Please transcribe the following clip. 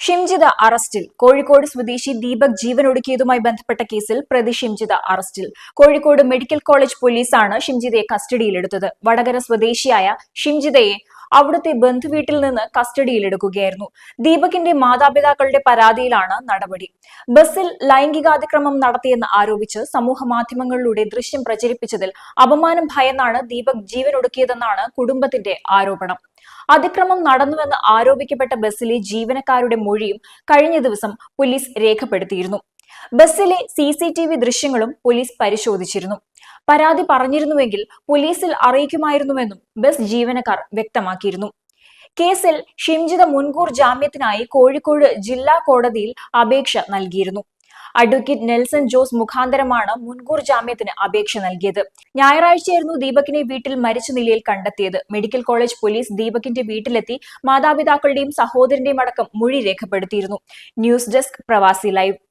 ഷിംജിത അറസ്റ്റിൽ. കോഴിക്കോട് സ്വദേശി ദീപക് ജീവനൊടുക്കിയതുമായി ബന്ധപ്പെട്ട കേസിൽ പ്രതി ഷിംജിത അറസ്റ്റിൽ. കോഴിക്കോട് മെഡിക്കൽ കോളേജ് പോലീസാണ് ഷിംജിതയെ കസ്റ്റഡിയിലെടുത്തത്. വടകര സ്വദേശിയായ ഷിംജിതയെ അവിടുത്തെ ബന്ധുവീട്ടിൽ നിന്ന് കസ്റ്റഡിയിലെടുക്കുകയായിരുന്നു. ദീപകിന്റെ മാതാപിതാക്കളുടെ പരാതിയിലാണ് നടപടി. ബസ്സിൽ ലൈംഗികാതിക്രമം നടത്തിയെന്ന് ആരോപിച്ച് സമൂഹ മാധ്യമങ്ങളിലൂടെ ദൃശ്യം പ്രചരിപ്പിച്ചതിൽ അപമാനം ഭയന്നാണ് ദീപക് ജീവനൊടുക്കിയതെന്നാണ് കുടുംബത്തിന്റെ ആരോപണം. അതിക്രമം നടന്നുവെന്ന് ആരോപിക്കപ്പെട്ട ബസ്സിലെ ജീവനക്കാരുടെ മൊഴിയും കഴിഞ്ഞ ദിവസം പോലീസ് രേഖപ്പെടുത്തിയിരുന്നു. ബസ്സിലെ സി സി ടി വി ദൃശ്യങ്ങളും പോലീസ് പരിശോധിച്ചിരുന്നു. പരാതി പറഞ്ഞിരുന്നുവെങ്കിൽ പോലീസിൽ അറിയിക്കുമായിരുന്നുവെന്നും ബസ് ജീവനക്കാർ വ്യക്തമാക്കിയിരുന്നു. കേസിൽ ഷിംജിത മുൻകൂർ ജാമ്യത്തിനായി കോഴിക്കോട് ജില്ലാ കോടതിയിൽ അപേക്ഷ നൽകിയിരുന്നു. അഡ്വക്കേറ്റ് നെൽസൺ ജോസ് മുഖാന്തരമാണ് മുൻകൂർ ജാമ്യത്തിന് അപേക്ഷ നൽകിയത്. ഞായറാഴ്ചയായിരുന്നു ദീപകിനെ വീട്ടിൽ മരിച്ച നിലയിൽ കണ്ടെത്തിയത്. മെഡിക്കൽ കോളേജ് പോലീസ് ദീപകിന്റെ വീട്ടിലെത്തി മാതാപിതാക്കളുടെയും സഹോദരന്റെയും അടക്കം മൊഴി രേഖപ്പെടുത്തിയിരുന്നു. News desk Pravasi live.